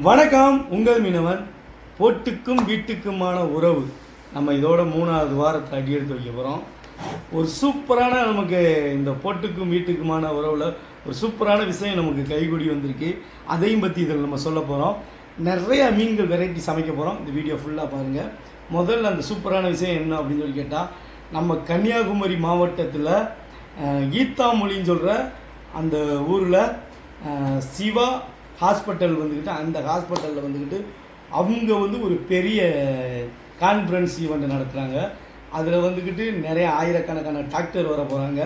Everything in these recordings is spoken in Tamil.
வணக்கம் உங்கள் மீனவன் போட்டுக்கும் வீட்டுக்குமான உறவு. நம்ம இதோட மூணாவது வாரத்தை அடி எடுத்து வைக்க போகிறோம் ஒரு சூப்பரான நமக்கு இந்த போட்டுக்கும் வீட்டுக்குமான உறவில் ஒரு சூப்பரான விஷயம் நமக்கு கைகூடி வந்திருக்கு. அதையும் பற்றி இதில் நம்ம சொல்ல போகிறோம் நிறைய மீன்கள் வெரைட்டி சமைக்க போகிறோம் இந்த வீடியோ ஃபுல்லாக பாருங்கள் முதல்ல அந்த சூப்பரான விஷயம் என்ன அப்படின்னு சொல்லி கேட்டால் நம்ம கன்னியாகுமரி மாவட்டத்தில் ஈத்தாமொழின்னு சொல்கிற அந்த ஊரில் சிவா ஹாஸ்பிட்டல் வந்துக்கிட்டு அந்த ஹாஸ்பிட்டலில் வந்துக்கிட்டு அவங்க வந்து ஒரு பெரிய கான்ஃபரன்ஸ் ஈவெண்ட் நடத்துகிறாங்க அதில் வந்துக்கிட்டு நிறைய ஆயிரக்கணக்கான டாக்டர் வர போகிறாங்க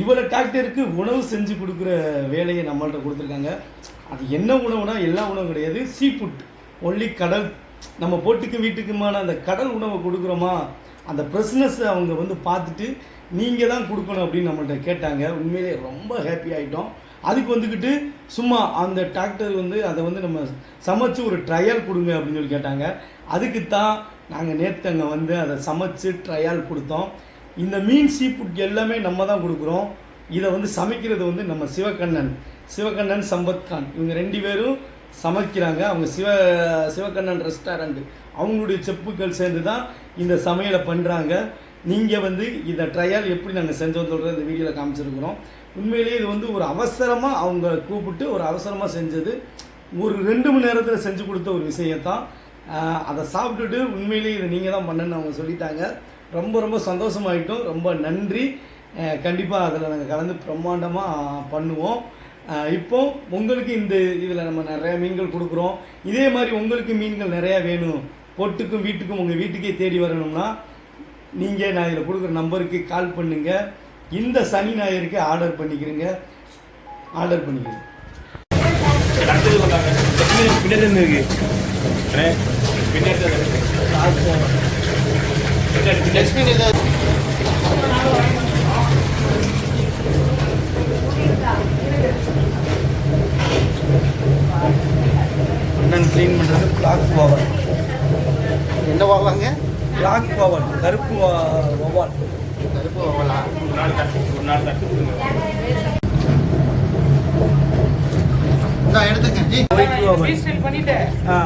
இவ்வளோ டாக்டருக்கு உணவு செஞ்சு கொடுக்குற வேலையை நம்மள்ட்ட கொடுத்துருக்காங்க. அது என்ன உணவுனா எல்லா உணவும் கிடையாது. சீ ஃபுட் ஒன்லி கடல். நம்ம போட்டுக்கு வீட்டுக்குமான அந்த கடல் உணவை கொடுக்குறோமா? அந்த ப்ரெஸ்னஸை அவங்க வந்து பார்த்துட்டு நீங்கள் தான் கொடுக்கணும் அப்படின்னு நம்மள்ட்ட கேட்டாங்க. உண்மையிலேயே ரொம்ப ஹாப்பி ஆகிட்டோம் அதுக்கு வந்துக்கிட்டு சும்மா அந்த டாக்டர் வந்து அதை வந்து நம்ம சமைச்சு ஒரு ட்ரையல் கொடுங்க அப்படின்னு சொல்லி கேட்டாங்க. அதுக்கு தான் நாங்கள் நேற்று அங்கே வந்து அதை சமைச்சு ட்ரையல் கொடுத்தோம். இந்த மீன் சீ ஃபுட் எல்லாமே நம்ம தான் கொடுக்குறோம். இதை வந்து சமைக்கிறது வந்து நம்ம சிவகண்ணன். சிவகண்ணன் சம்பத்கான் இவங்க ரெண்டு பேரும் சமைக்கிறாங்க. அவங்க சிவ சிவகண்ணன் ரெஸ்டாரண்ட் அவங்களுடைய செப்புக்கள் சேர்ந்து தான் இந்த சமையலை பண்ணுறாங்க நீங்கள் வந்து இந்த ட்ரையல் எப்படி நாங்கள் செஞ்சோம் சொல்கிற இந்த வீடியோவில் காமிச்சிருக்கிறோம். உண்மையிலேயே இது வந்து ஒரு அவசரமாக அவங்க கூப்பிட்டு ஒரு அவசரமாக செஞ்சது. ஒரு ரெண்டு மணி நேரத்தில் செஞ்சு கொடுத்த ஒரு விஷயத்தான் அதை சாப்பிட்டுட்டு உண்மையிலேயே இதை நீங்கள் தான் பண்ணுன்னு அவங்க சொல்லிட்டாங்க. ரொம்ப ரொம்ப சந்தோஷமாயிட்டோம். ரொம்ப நன்றி. கண்டிப்பாக அதில் நாங்கள் கலந்து பிரம்மாண்டமாக பண்ணுவோம். இப்போ உங்களுக்கு இந்த இதில் நம்ம நிறையா மீன்கள் கொடுக்குறோம். இதே மாதிரி உங்களுக்கு மீன்கள் நிறையா வேணும். பொட்டுக்கும் வீட்டுக்கும் உங்கள் வீட்டுக்கே தேடி வரணும்னா நீங்கள் நான் இதில் கொடுக்குற நம்பருக்கு கால் பண்ணுங்கள் இந்த சனி ஞாயிறுக்கு ஆர்டர் பண்ணிக்கிறீங்க. ஆர்டர் பண்ணிக்கிறேன். பின்னாடி இருக்கு. அண்ணன் க்ளீன் பண்ணுறது பிளாக் ஓவன் என்ன வாங்கலாங்க பிளாக் ஓவன் கருப்பு ஓவான் வாங்கலா ஒரு நாள் தட்டு ஒரு நாள் தட்டு நான் ஆ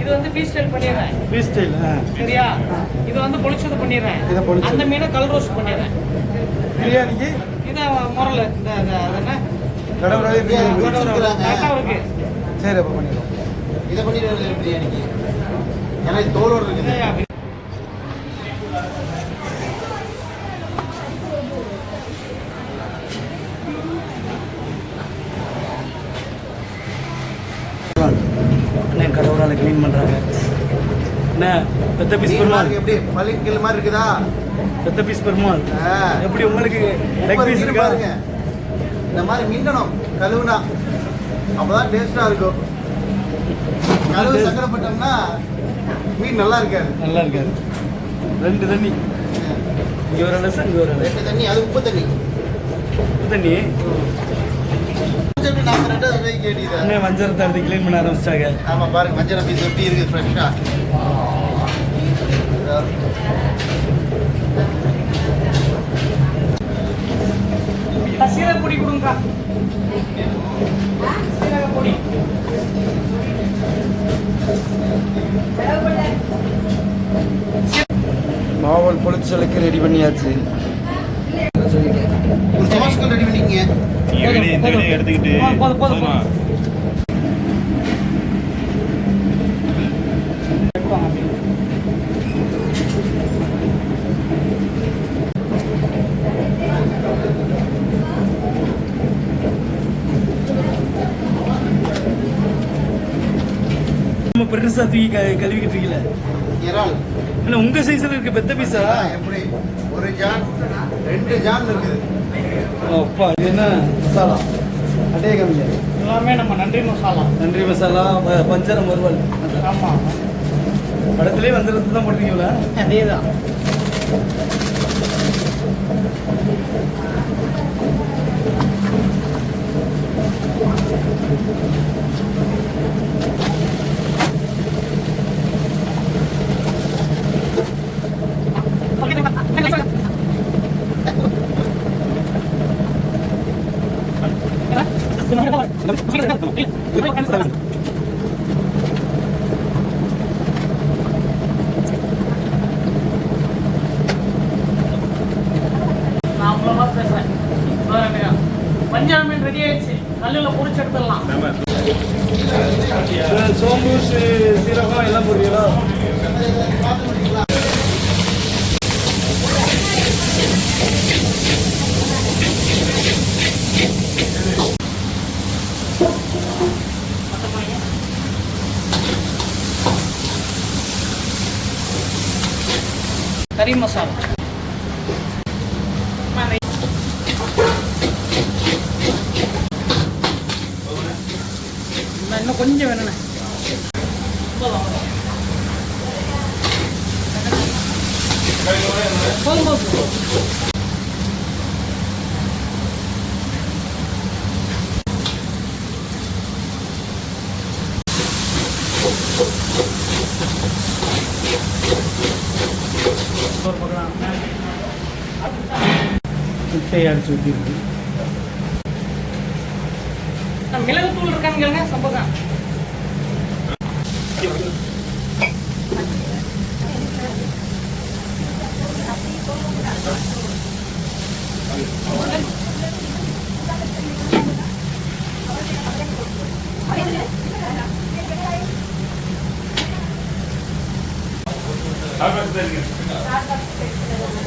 இது வந்து ஸ்டைல் பண்ணிடுறேன் ஃப்ரீ ஸ்டைல் சரியா இது வந்து பொளிச்சது பண்ணிடுறேன். அந்த மீனை கல் ரோஸ்ட் பண்ணிடுறேன் பிரியாணிக்கு? இதை முரல் இந்த என்ன இருக்கு சரி அப்போ இதை பண்ணிடுறது பிரியாணிக்கு ஏன்னா இது தோலோடு இருக்குது இதையா? அண்ணன் கடவுளால் க்ளீன் பண்ணுறாங்க அண்ணா பெத்த பீஸ் பெருமாள் எப்படி? பள்ளிக்கு கில் மாதிரி இருக்குதா? பெத்த பீஸ் பெருமாள். எப்படி உங்களுக்கு லெக் பீஸ் இருக்கா? பாருங்க. இந்த மாதிரி மின்னணும் கழுவுனா. அப்பதான் டேஸ்டா இருக்கும். கழுவு சக்கரப்பட்டோம்னா மீன் நல்லா இருக்காது. நல்லா இருக்காது. ரெண்டு தண்ணி. இங்கே ஒரு லட்சம் இங்கே ஒரு ரெண்டு தண்ணி அது உப்பு தண்ணி. உப்பு தண்ணி? வஞ்சரத்தை எடுத்து க்ளீன் பண்ண ஆரம்பிச்சிட்டாங்க. ஆமா பாருங்க மஞ்சள் பீஸ் எப்படி இருக்குது ஃப்ரெஷ்ஷா சீரக பொடி கொடுங்கக்கா. சீரக பொடி மாவல் பொளிச்சலுக்கு ரெடி பண்ணியாச்சு. ஒரு சமாஸ்கள் ரெடி பண்ணிக்கங்க. எடுத்துக்கிட்டு பெருசா தூக்கி கழுவிக்கிட்டு இருக்கீங்களே இறால். இல்லை உங்க சைஸ்ல இருக்கு பெத்த பீஸா எப்படி? ஒரு ஜான் ரெண்டு ஜான் இருக்குது. அப்பா இது என்ன? மசாலா. அட்டே கம்மியா எல்லாமே நம்ம நன்றி மசாலா. நன்றி மசாலா பஞ்சரம் வறுவல் ஆமாம் படத்துலேயே வந்துருந்து தான் போட்டிருக்கீங்களா? அதே தான் பஞ்சாமின் ரெடி ஆயிடுச்சு கல்லில் பொறிச்சு எடுத்துடலாம் சோம்பு சீரகம் எல்லாம் போடுறீங்களா கறி மசாலா இன்னும் இன்னும் கொஞ்சம் வேணுண்ணே போதும் போதும் முட்டையை அடிச்சு ஊற்றிருக்கு மிளகு தூள் இருக்கான்னு கேளுங்க சம்பகம் மலைச்சாரல்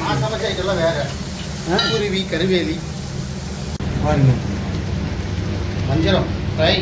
நான் சமைச்ச ஐட்டம்லாம் வேற? குருவி கருவேலி. பாருங்க வஞ்சரம் ஃப்ரை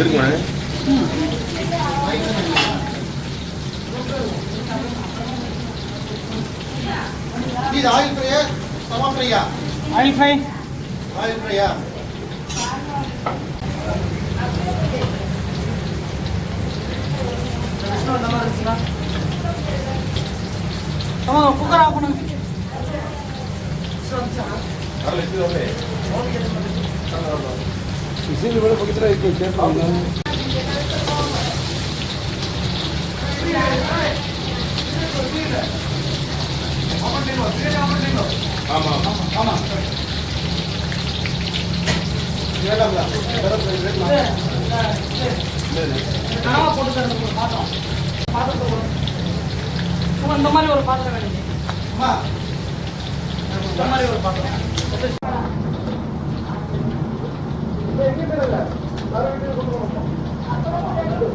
வந்துருக்குமாண்ணே இது ஆயில் ஃப்ரையா? தவா ஃப்ரையா? Oil fry. ஆயில் ஃப்ரையா ஆமாம் குக்கர் ஆஃப் பண்ணுங்க விசில் சேர்ப்பாங்க வேண்டாம்ல கனவா போட்டு தரணும் பாத்திரம் பாத்திரத்தை இந்த மாதிரி ஒரு பாத்திரம் வேணும் அம்மா இந்த மாதிரி ஒரு பாத்திரம்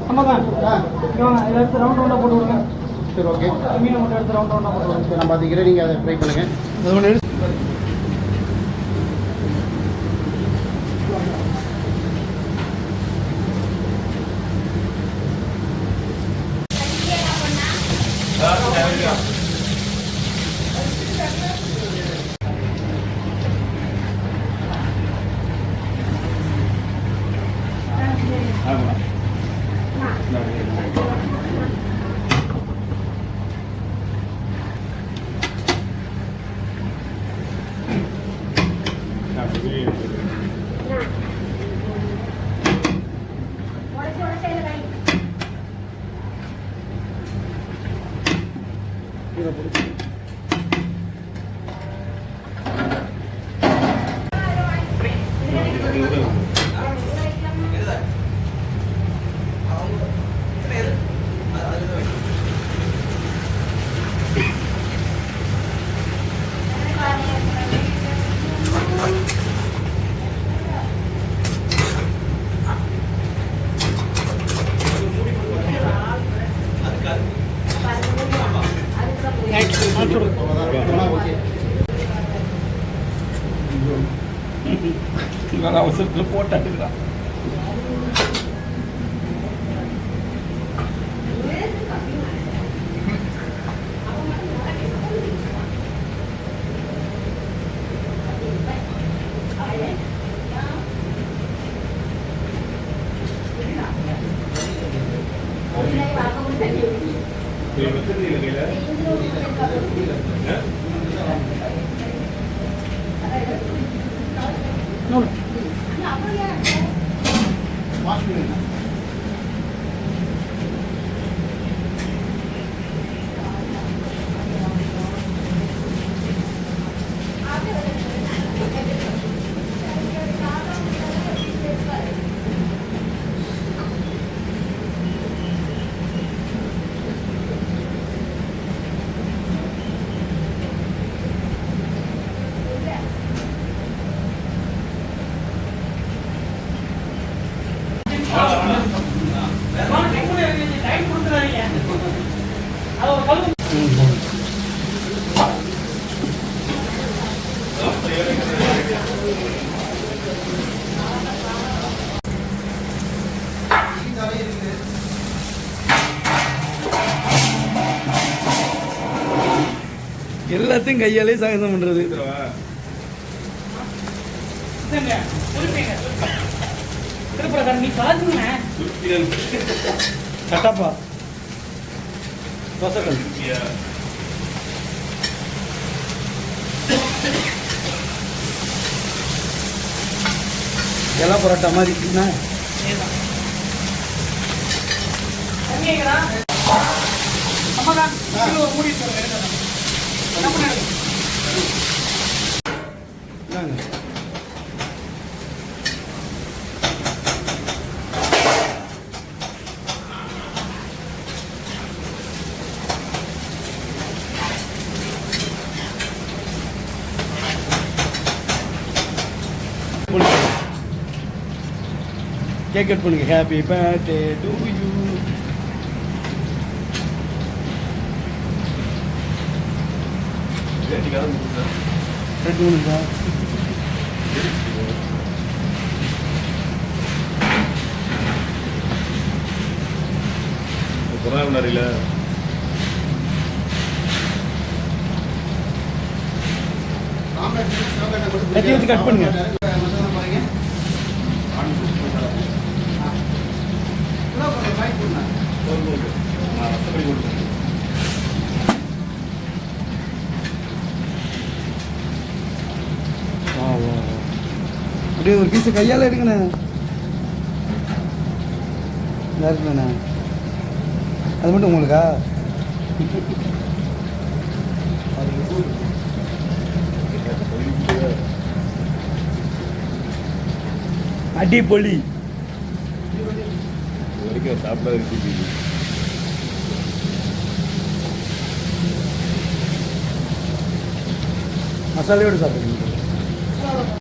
ஆமாதான் ஆ இங்க வாங்க இதை எடுத்து ரவுண்ட் ரவுண்டாக போட்டு விடுங்க சரி ஓகே. மீனை மட்டும் எடுத்து ரவுண்ட் ரவுண்டாக போட்டு விடுங்க சரி நான் பார்த்துக்கிறேன் நீங்கள் அதை ட்ரை பண்ணுங்கள் நான் அவசரத்தில் போட்டாட்டுக்கிறான் இது வச்சிருந்தீங்க கையில ஆ? வாஷ் பண்ணுங்க வாங்க, check பண்ணி வைங்க. time கொடுத்துறாதீங்க. அது ஒரு கல்லு எல்லாத்தையும் கையாலே பாத்துங்க. சுத்தியல். கட்டாப்பா தோசைக்கல். எல்லாம் பரோட்டா மாதிரி கீழே ஒரு மூடி கேக் கட் பண்ணுங்க ஹாப்பி பர்த்டே டு யூ ரெண்டு முன்னாடில கத்தி வச்சு cut பண்ணுங்க. மசாலா அப்படியே ஒரு பீஸை கையால் எடுங்கண்ணே இருக்குண்ணே அது மட்டும் உங்களுக்கா? அடி பொலி. வரைக்கும் சாப்பிடாத இருக்கு மசாலையோடு சாப்பிடுங்க.